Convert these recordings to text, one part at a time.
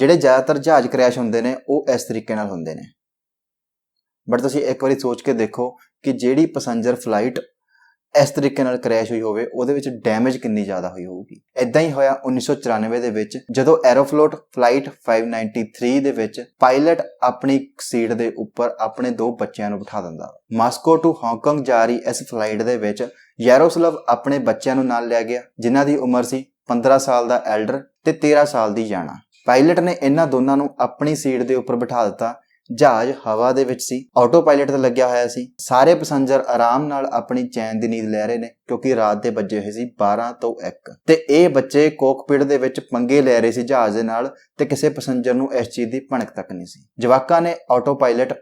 ਜਿਹੜੇ ਜ਼ਿਆਦਾਤਰ ਜਹਾਜ਼ ਕ੍ਰੈਸ਼ ਹੁੰਦੇ ਨੇ, ਉਹ ਇਸ ਤਰੀਕੇ ਨਾਲ ਹੁੰਦੇ ਨੇ। ਬਟ ਤੁਸੀਂ ਇੱਕ ਵਾਰੀ ਸੋਚ ਕੇ ਦੇਖੋ ਕਿ ਜਿਹੜੀ ਪੈਸੇਂਜਰ ਫਲਾਈਟ ਇਸ ਤਰੀਕੇ ਨਾਲ ਕ੍ਰੈਸ਼ ਹੋਈ ਹੋਵੇ, ਉਹਦੇ ਵਿੱਚ ਡੈਮੇਜ ਕਿੰਨੀ ਜ਼ਿਆਦਾ ਹੋਈ ਹੋਊਗੀ। ਇਦਾਂ ਹੀ ਹੋਇਆ 1994 ਦੇ ਵਿੱਚ, ਜਦੋਂ ਐਰੋਫਲੋਟ ਫਲਾਈਟ 593 ਦੇ ਵਿੱਚ ਪਾਇਲਟ ਆਪਣੀ ਸੀਟ ਦੇ ਉੱਪਰ ਆਪਣੇ ਦੋ ਬੱਚਿਆਂ ਨੂੰ ਬਿਠਾ ਦਿੰਦਾ। ਮਾਸਕੋ ਟੂ ਹਾਂਗਕਾਂਗ ਜਾ ਰਹੀ ਇਸ ਫਲਾਈਟ ਦੇ ਵਿੱਚ ਯਾਰੋਸਲਵ ਆਪਣੇ ਬੱਚਿਆਂ ਨੂੰ ਨਾਲ ਲੈ ਗਿਆ, ਜਿਨ੍ਹਾਂ ਦੀ ਉਮਰ ਸੀ 15 ਸਾਲ ਦਾ ਐਲਡਰ ਤੇ 13 ਸਾਲ ਦੀ ਜਾਣਾ। ਪਾਇਲਟ ਨੇ ਇਹਨਾਂ ਦੋਨਾਂ ਨੂੰ ਆਪਣੀ ਸੀਟ ਦੇ ਉੱਪਰ ਬਿਠਾ ਦਿੱਤਾ। ਜਹਾਜ਼ ਹਵਾ ਦੇ ਵਿੱਚ ਸੀ ਆਟੋ ਪਾਇਲਟ ਤੇ ਲੱਗਿਆ ਹੋਇਆ ਸੀ। ਸਾਰੇ ਪੈਸੇਂਜਰ ਆਰਾਮ ਨਾਲ ਆਪਣੀ ਚੈਨ ਦੀ ਨੀਂਦ ਲੈ ਰਹੇ ਨੇ, ਕਿਉਂਕਿ ਰਾਤ ਦੇ ਵੱਜੇ ਹੋਏ ਸੀ 12 ਤੋਂ 1 ਤੇ ਇਹ ਬੱਚੇ ਕੋਕਪਿਟ ਦੇ ਵਿੱਚ ਪੰਗੇ ਲੈ ਰਹੇ ਸੀ ਜਹਾਜ਼ ਦੇ ਨਾਲ ਤੇ ਕਿਸੇ ਪੈਸੇਂਜਰ ਨੂੰ ਇਸ ਚੀਜ਼ ਦੀ ਭਣਕ ਤੱਕ ਨਹੀਂ ਸੀ। ਜਵਾਕਾਂ ਨੇ ਆਟੋ ਪਾਇਲਟ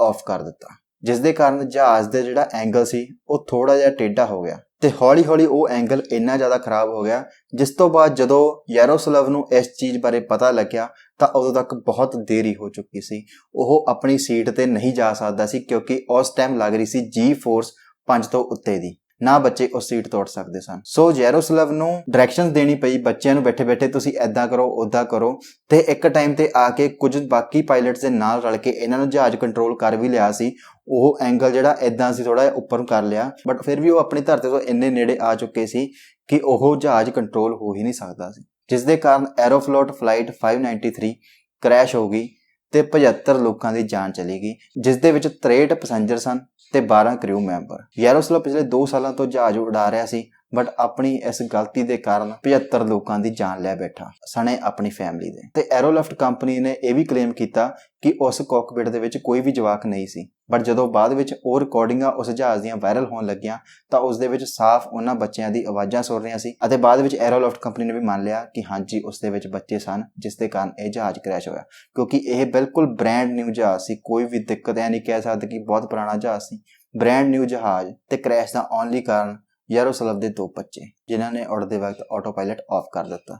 ਆਫ ਕਰ ਦਿੱਤਾ ਜਿਸ ਦੇ ਕਾਰਨ ਜਹਾਜ਼ ਦੇ ਜਿਹੜਾ ਐਂਗਲ ਸੀ, ਉਹ ਥੋੜਾ ਜਿਹਾ ਟੇਢਾ ਹੋ ਗਿਆ। ਤੇ ਹੌਲੀ-ਹੌਲੀ ਉਹ ਐਂਗਲ ਇੰਨਾ ਜ਼ਿਆਦਾ ਖਰਾਬ ਹੋ ਗਿਆ, ਜਿਸ ਤੋਂ ਬਾਅਦ ਜਦੋਂ ਯਾਰੋਸਲਵ ਨੂੰ ਇਸ ਚੀਜ਼ ਬਾਰੇ ਪਤਾ ਲੱਗਿਆ, ਤਾਂ ਉਦੋਂ ਤੱਕ ਬਹੁਤ ਦੇਰੀ ਹੋ ਚੁੱਕੀ ਸੀ। ਉਹ ਆਪਣੀ ਸੀਟ ਤੇ ਨਹੀਂ ਜਾ ਸਕਦਾ ਸੀ ਕਿਉਂਕਿ ਉਸ ਟਾਈਮ ਲੱਗ ਰਹੀ ਸੀ ਜੀ ਫੋਰਸ 5 ਤੋਂ ਉੱਤੇ ਦੀ। ਨਾ ਬੱਚੇ ਉਸ ਸੀਟ ਤੋਂ ਉੱਠ ਸਕਦੇ ਸਨ। ਸੋ ਜੈਰੋਸਲਵ ਨੂੰ ਡਾਇਰੈਕਸ਼ਨਸ ਦੇਣੀ ਪਈ, ਬੱਚਿਆਂ ਨੂੰ ਬੈਠੇ-ਬੈਠੇ ਤੁਸੀਂ ਐਦਾਂ ਕਰੋ ਉਦਾਂ ਕਰੋ ਤੇ ਇੱਕ ਟਾਈਮ ਤੇ ਆ ਕੇ ਕੁਝ ਬਾਕੀ ਪਾਇਲਟਸ ਦੇ ਨਾਲ ਰਲ ਕੇ ਇਹਨਾਂ ਨੂੰ ਜਹਾਜ਼ ਕੰਟਰੋਲ ਕਰ ਵੀ ਲਿਆ ਸੀ। ਉਹ ਐਂਗਲ ਜਿਹੜਾ ਐਦਾਂ ਸੀ ਥੋੜਾ ਜਿਹਾ ਉੱਪਰ ਨੂੰ ਕਰ ਲਿਆ ਬਟ ਫਿਰ ਵੀ ਉਹ ਆਪਣੀ ਧਰਤੀ ਤੋਂ ਇੰਨੇ ਨੇੜੇ ਆ ਚੁੱਕੇ ਸੀ ਕਿ ਉਹ ਜਹਾਜ਼ ਕੰਟਰੋਲ ਹੋ ਹੀ ਨਹੀਂ ਸਕਦਾ ਸੀ। ਜਿਸ ਦੇ ਕਾਰਨ ਐਰੋਫਲੋਟ ਫਲਾਈਟ 593 ਕ੍ਰੈਸ਼ ਹੋ ਗਈ। ਤੇ 75 ਲੋਕਾਂ ਦੀ ਜਾਨ ਚਲੀ ਗਈ ਜਿਸ ਦੇ ਵਿੱਚ 63 ਪੈਸੇਂਜਰ ਸਨ ਤੇ 12 ਕ੍ਰਿਊ ਮੈਂਬਰ ਯਾਰੋਸਲਵ ਪਿਛਲੇ 2 ਸਾਲਾਂ ਤੋਂ ਜਹਾਜ਼ ਉਡਾ ਰਿਹਾ ਸੀ। ਬਟ ਆਪਣੀ ਇਸ ਗਲਤੀ ਦੇ ਕਾਰਨ 75 ਲੋਕਾਂ ਦੀ ਜਾਨ ਲੈ ਬੈਠਾ, ਸਣੇ ਆਪਣੀ ਫੈਮਿਲੀ ਦੇ। ਤੇ ਐਰੋਲਫਟ ਕੰਪਨੀ ਨੇ ਇਹ ਵੀ ਕਲੇਮ ਕੀਤਾ ਕਿ ਉਸ ਕਾਕਪਿਟ ਦੇ ਵਿੱਚ ਕੋਈ ਵੀ ਜਵਾਕ ਨਹੀਂ ਸੀ। ਬਟ ਜਦੋਂ ਬਾਅਦ ਵਿੱਚ ਉਹ ਰਿਕਾਰਡਿੰਗਾਂ ਉਸ ਜਹਾਜ਼ ਦੀਆਂ ਵਾਇਰਲ ਹੋਣ ਲੱਗੀਆਂ, ਤਾਂ ਉਸ ਦੇ ਵਿੱਚ ਸਾਫ਼ ਉਹਨਾਂ ਬੱਚਿਆਂ ਦੀ ਆਵਾਜ਼ਾਂ ਸੁਣ ਰਹੀਆਂ ਸੀ। ਅਤੇ ਬਾਅਦ ਵਿੱਚ ਐਰੋਲਫਟ ਕੰਪਨੀ ਨੇ ਵੀ ਮੰਨ ਲਿਆ ਕਿ ਹਾਂਜੀ, ਉਸ ਦੇ ਵਿੱਚ ਬੱਚੇ ਸਨ, ਜਿਸ ਦੇ ਕਾਰਨ ਇਹ ਜਹਾਜ਼ ਕ੍ਰੈਸ਼ ਹੋਇਆ। ਕਿਉਂਕਿ ਇਹ ਬਿਲਕੁਲ ਬ੍ਰਾਂਡ ਨਿਊ ਜਹਾਜ਼ ਸੀ। ਕੋਈ ਵੀ ਦਿੱਕਤ ਐ ਨਹੀਂ ਕਹਿ ਸਕਦੇ ਕਿ ਬਹੁਤ ਪੁਰਾਣਾ ਜਹਾਜ਼ ਸੀ। ਬ੍ਰਾਂਡ ਨਿਊ ਜਹਾਜ਼ ਤੇ ਕ੍ਰੈਸ਼ ਦਾ ਓਨਲੀ ਕਾਰਨ ਯਾਰੋਸਲਵ ਦੇ ਦੋ ਬੱਚੇ ਜਿਨ੍ਹਾਂ ਨੇ ਉੜਦੇ ਵਕਤ ਆਟੋ ਪਾਇਲਟ ਆਫ ਕਰ ਦਿੱਤਾ।